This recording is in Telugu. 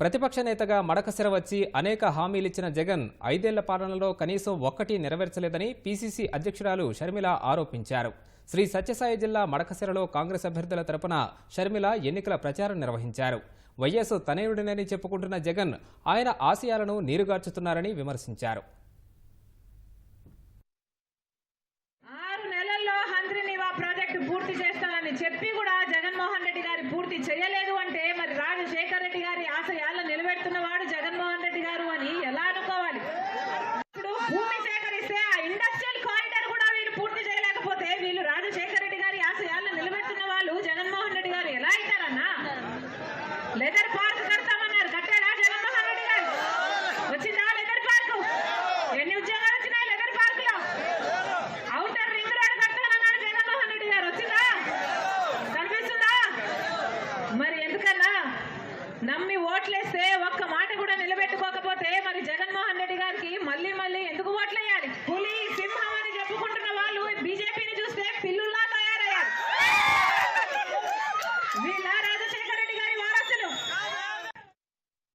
ప్రతిపక్ష నేతగా మడకసిర వచ్చి అనేక హామీలిచ్చిన జగన్ ఐదేళ్ళ పాలనలో కనీసం ఒక్కటి నెరవేర్చలేదని పీసీసీ అధ్యక్షురాలు షర్మిల ఆరోపించారు. శ్రీ సత్యసాయి జిల్లా మడకసిరలో కాంగ్రెస్ అభ్యర్థుల తరపున షర్మిల ఎన్నికల ప్రచారం నిర్వహించారు. వైఎస్ తనయుడినని చెప్పుకుంటున్న జగన్ ఆయన ఆశయాలను నీరుగార్చుతున్నారని విమర్శించారు. ఆరు నెలల్లో హంద్రినివా ప్రాజెక్టు పూర్తి చేస్తానని చెప్పి కూడా జగన్మోహన్ రెడ్డి గారి పూర్తి చేయలేదు అంటే మరి రాజశేఖర్ రెడ్డి గారి నిలబెడుతున్నవాడు జగన్మోహన్ రెడ్డి గారు అని ఎలా అనుకోవాలి? ఇప్పుడు భూమి సేకరిస్తే ఆ ఇండస్ట్రియల్ కారిడార్ కూడా వీళ్ళు పూర్తి చేయలేకపోతే వీళ్ళు రాజశేఖర రెడ్డి గారి ఆశయాలను నిలబెడుతున్న వాళ్ళు జగన్మోహన్ రెడ్డి గారు ఎలా అవుతారన్నా? లెదర్ పార్క్ కడతామన్నారు కట్టాడా జగన్మోహన్ రెడ్డి గారు వచ్చిందా లెదర్ పార్క్ ఎన్ని ఉద్యోగాలు వచ్చినాయి లెదర్ పార్క్లో అవుటర్ రింగ్ రోడ్ కట్టాలన్నాడు జగన్మోహన్ రెడ్డి గారు వచ్చిందా కనిపిస్తుందా మరి ఎందుకన్నా నమ్మి ఓట్లేస్తే ఒక్క మాట కూడా నిలబెట్టుకోకపోతే మరి జగన్మోహన్ రెడ్డి గారికి మళ్ళీ మళ్ళీ ఎందుకు ఓట్లేయాలి? పులి సింహం అని చెప్పుకుంటున్న వాళ్ళు బీజేపీని చూస్తే పిల్లుల్లా తయారయ్యారు. వీళ్ళ